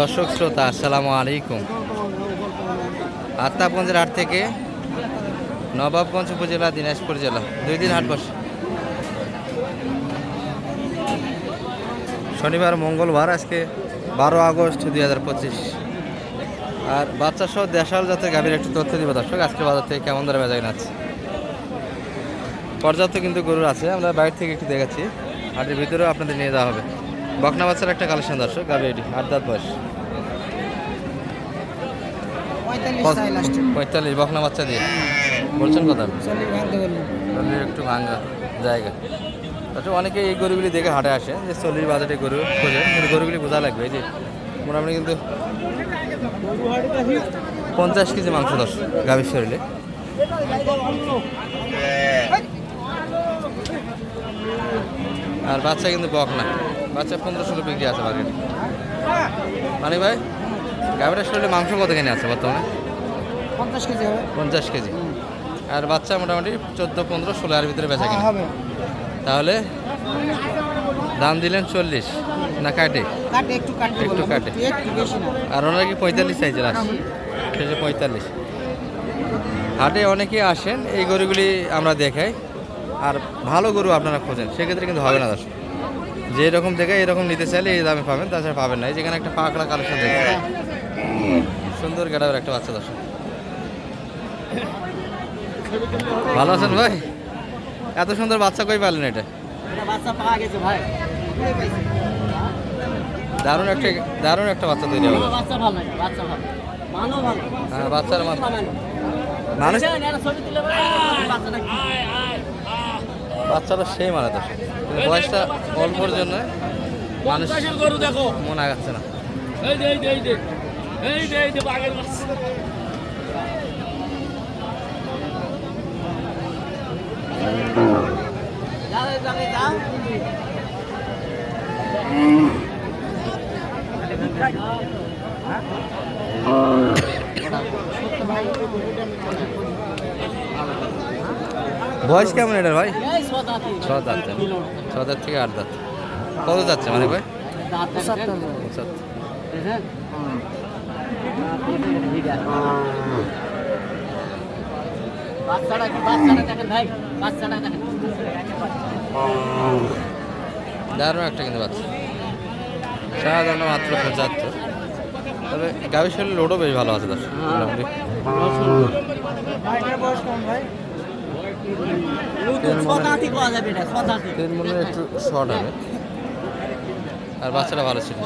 দর্শক শ্রোতা, আসসালামু আলাইকুম। আত্মাগঞ্জের হাট থেকে নবাবগঞ্জ উপজেলা, দিনাজপুর জেলা। দুই দিন হাট বসে। শনিবার, মঙ্গলবার, আজকে বারো আগস্ট দুই হাজার পঁচিশ। আর বাচ্চা সহ দেশাল জাতের গাভীর একটু তথ্য দিব দর্শক। আজকে বাজার থেকে কেমন ধরে বেজা আছে? পর্যাপ্ত কিন্তু গরুর আছে। আমরা বাইরে থেকে একটু দেখাচ্ছি। হাটের ভিতরেও আপনাদের নিয়ে যাওয়া হবে। বকনা বাচ্চার একটা কালেকশন দর্শক গাভী এটি আট দাঁত বয়স। পঁয়তাল্লিশ বকনা বাচ্চা দিয়ে। বলছেন কথা? চল্লিশ একটু ভাঙ্গা জায়গা। তাছাড়া অনেকে এই গরুগুলি দেখে হাটে আসে যে চল্লিশ বাজারে গরু খোঁজে কিন্তু গরুগুলি বোঝা লাগবে এই যে মোটামুটি কিন্তু পঞ্চাশ কেজি মাংস দশ গাভীর শরীরে। আর বাচ্চা কিন্তু বক না। বাচ্চা পনেরো ষোলো বিক্রি আছে মার্কেটে মানে ভাই গাভীটার শরীরে মাংস কতখানি আছে বর্তমানে? পঞ্চাশ কেজি হবে। পঞ্চাশ কেজি। আর বাচ্চা মোটামুটি চোদ্দ পনেরো ষোলো এর ভিতরে বেচা কিনা। হবে। তাহলে দাম দিলেন চল্লিশ। না কাটে? কাটে একটু কাটে। আর ওনারা কি পঁয়তাল্লিশ সাইজের আসে সেটা পঁয়তাল্লিশ। হাটে অনেকে আসেন এই গরুগুলি আমরা দেখাই। আর ভালো গরু আপনারা খোঁজেন সেক্ষেত্রে কিন্তু হবে না দর্শক। যে এরকম দেখে এরকম নিতে চাইলে এই দামে পাবেন তাছাড়া পাবেন না। এই যেখানে একটা পাকড়া কালেকশন দেখে সুন্দর গেটাবের একটা বাচ্চা দর্শক। ভালো আছেন ভাই? এত সুন্দর বাচ্চা কই পারলেন এটা? দারুণ একটা দারুণ একটা বাচ্চা তৈরি হবে। হ্যাঁ বাচ্চার মানুষ বাচ্চাটা সেই মানে তো বয়সটা অল্পর জন্য মানুষ দেখো মনে আগাচ্ছে না। এই বয়স কেমন এটার ভাই? ছ দাঁত ছ দাঁত থেকে আট দাঁত। কত যাচ্ছে মানে ভাই? দারুণ একটা কিন্তু বাচ্চা। সাধারণ মাত্র পঁচাত্তর। তবে গাভীর শরীর লোডও বেশ ভালো আছে দর্শক। মোটামুটি। তিন মনে হয় একটু শর্ট হবে। আর বাচ্চাটা ভালো ছিল।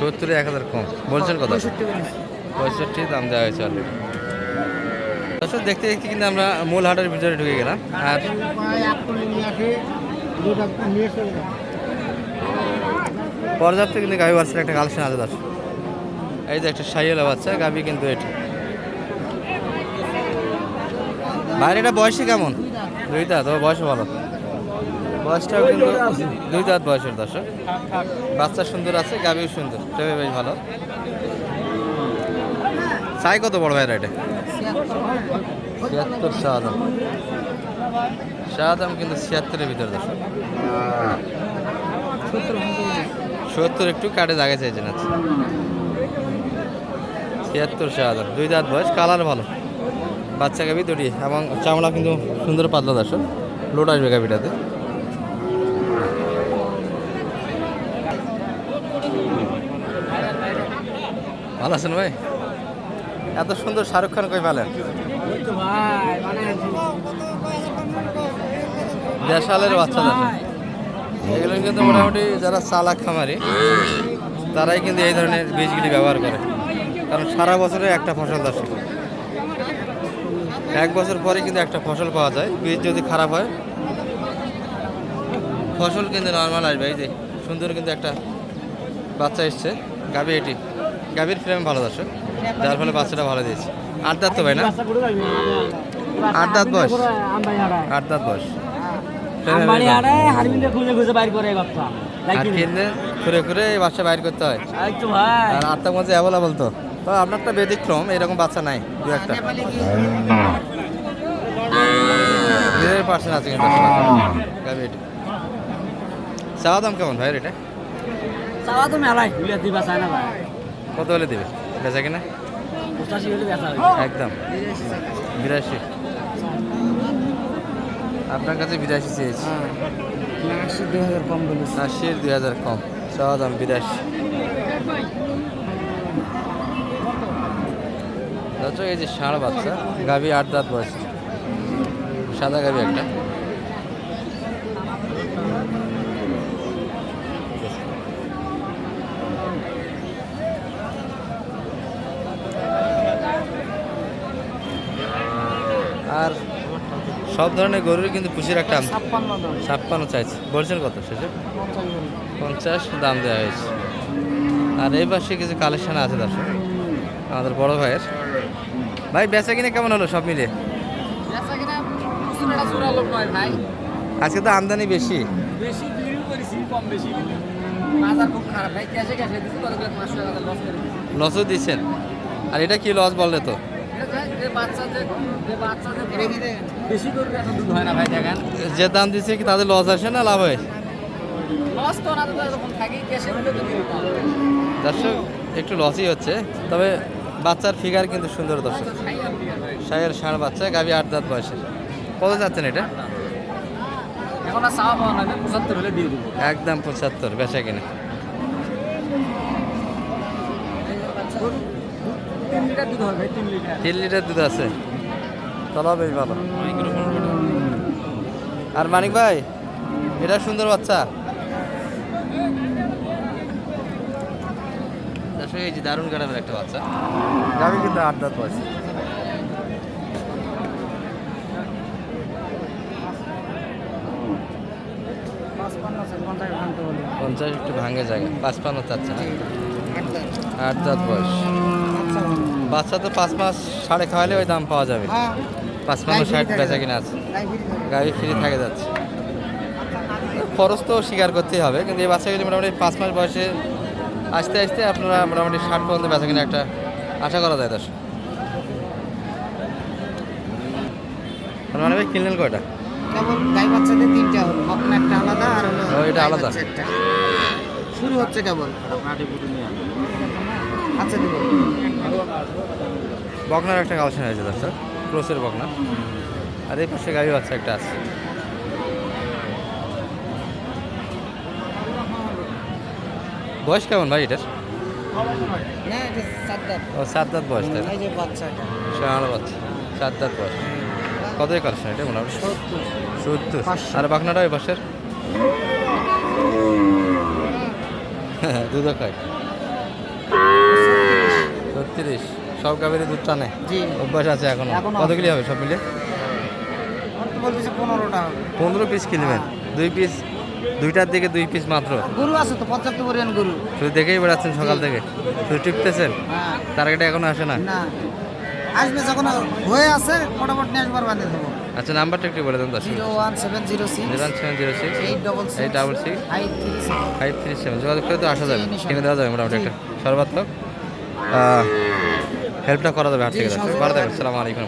সত্তরে এক হাজার কম। বলছেন কত পঁয়ষট্টি দাম দেওয়া হয়েছে অলরেডি দর্শক দেখতে দেখতে কিন্তু আমরা মূল হাটের ভিতরে ঢুকে গেলাম। আর পর্যাপ্ত কিন্তু গাভী বাচ্চার একটা কালেকশন আছে দর্শক। এই যে একটা সাইয়েলা বাচ্চা গাভী কিন্তু এটি। বাইরেটা বয়সে কেমন? দুইটা তবে বয়স ভালো। বয়সটাও কিন্তু দুই দাঁত। বয়সের দর্শক। বাচ্চা সুন্দর আছে গাভীও সুন্দর তবে বেশ ভালো। চাই কত বড় ভাইরা এটা? ছিয়াত্তর শাহদাম শাহদাম কিন্তু ছিয়াত্তরের ভিতরে দর্শক। সত্তর একটু কাটে জায়গা চাইছেন আচ্ছা। ছিয়াত্তর শাহদাম দুই দাঁত বয়স কালার ভালো। বাচ্চা গাভি দুটি এবং চামড়া কিন্তু সুন্দর পাতলা দর্শক। লোড আসবে গাভিটাতে। ভালো আছেন ভাই? এত সুন্দর শাহরুখ খান কই পেলেন? দেশালের বাচ্চা এগুলো কিন্তু মোটামুটি যারা চালাক খামারি, তারাই কিন্তু এই ধরনের বীজগুলি ব্যবহার করে। কারণ সারা বছরে একটা ফসল দর্শক। এক বছর পরে কিন্তু একটা ফসল পাওয়া যায়। বীজ যদি খারাপ হয় ফসল কিন্তু নর্মাল আসবে। এই যে সুন্দর কিন্তু একটা বাচ্চা এসছে গাভি এটি। গাভীর ফ্রেম ভালো দর্শক যার ফলে বাচ্চাটা ভালো দিয়েছে। আট দাঁত তো ভাই না? আট দাঁত বয়স? আট দাঁত বয়স। বাচ্চা। ঘুরে ঘুরে বাচ্চা বাইর করতে হয়। ভাই। আর আটটার মধ্যে অ্যাভেলেবল তো? তো আপনারটা ব্যতিক্রম এরকম বাচ্চা নাই দু একটা। দেড় পার্সেন্ট আছে কিন্তু চাওয়া দাম কেমন ভাই এটা? চাওয়া তো মেলাই বুলিয়া দিবা চায় না ভাই। কত হলে দেবে? বেচা কিনা? একদম। বিরাশি। আপনার কাছে বিরাশি চেয়েছি। আশি দুই হাজার কম আশির দুই হাজার কম। চাওয়া দাম বিরাশি। দর্শক এই যে ষাঁড় বাচ্চা গাভী আট দাঁত বয়স। সাদা গাভী একটা। আর সব ধরনের গরুর কিন্তু খুশির একটা ছাপ্পান্ন চাইছে। বলছেন কত শেষে? পঞ্চাশ দাম দেওয়া হয়েছে। আর এই পাশে কিছু কালেকশন আছে দর্শক। আমাদের বড় ভাইয়ের। ভাই বেচা কিনে কেমন হলো সব ভাই। আজকে তো আমদানি বেশি। লসও দিচ্ছেন। আর এটা কি লস বললে তো? যে দাম দিচ্ছে কি তাদের লস আসে না লাভ হয়? দর্শক একটু লসই হচ্ছে। তবে বাচ্চার ফিগার কিন্তু সুন্দর দর্শক। সায়ের ষাঁড় বাচ্চা গাভী আট দাঁত বয়সের কত যাচ্ছেন এটা? একদম পঁচাত্তর বেচা কিনে। তিন লিটার দুধ আছে। তলা বেশ ভালো। আর মানিক ভাই এটা সুন্দর বাচ্চা। দর্শক এই যে দারুণ গ্রামের একটা বাচ্চা। গাভী কিন্তু আট দাঁত বয়স পঞ্চাশ ঘণ্টা হলে পঞ্চাশ একটু ভাঙে জায়গা। পাঁচপান্ন চাচ্ছে না? আট দাঁত বয়স। বাচ্চা তো পাঁচ মাস সাড়ে খাওয়ালে ওই দাম পাওয়া যাবে। পাঁচ পাঁচপান্ন ষাট বেচা কিনা আছে। গাড়ি ফ্রি থাকে যাচ্ছে। খরচ তো স্বীকার করতেই হবে কিন্তু এই বাচ্চাগুলি মোটামুটি পাঁচ মাস বয়সে আস্তে আস্তে আপনারা মোটামুটি ষাট পর্যন্ত বেচা কিনা একটা আশা করা যায় দর্শক। আর মানে ভাই কিনলেন কয়টা? কেবল গাই বাচ্চাদের তিনটা হলো একটা আলাদা আর হলো এটা আলাদা। একটা। শুরু হচ্ছে কেবল। আচ্ছা দেবো। বকনার একটা কালেকশন হয়েছে দর্শক ক্রোসের বকনা। আর এই পাশে গাড়ি বাচ্চা একটা আছে। বয়স কেমন ভাই এটার? এটা ও সাত দাঁত বয়স এই সাড়ে বাচ্চা সাত দাঁত বয়স কতই কালেকশন এটা মোটামুটি? সত্তর। আর বাকনাটা ওই পাশের? দুধও খায়। ছত্রিশ। সব গাভীর দুধ টানে? জি। অভ্যাস আছে এখনও? কত। কিলো হবে সব মিলে আমার তো বলতেছে পনেরোটা পনেরো পিস কিনবেন। দুই পিস দুইটার দিকে দুই পিস মাত্র? গরু আছে তো পঁচাত্তর পরিমাণ গরু। শুধু দেখেই বেড়াচ্ছেন সকাল থেকে? শুধু টিপতেছেন? হ্যাঁ। টার্গেটে এখনও আসে না? আসবে যখন হয়ে আছে মোটামুটি নিয়ে আসবার বাঁধে দেবো। আচ্ছা নাম্বারটা একটু বলে দেন দশ zero one seven zero six. Zero seven zero six. Eight double eight double six. Five three seven. Five three seven. যোগাযোগ করে তো আসা যাবে। কিনে দেওয়া যাবে মোটামুটি একটা। সর্বাত্মক। হেল্পটা করা যাবে হাট থেকে ভালো থাকবেন। সালাম আলাইকুম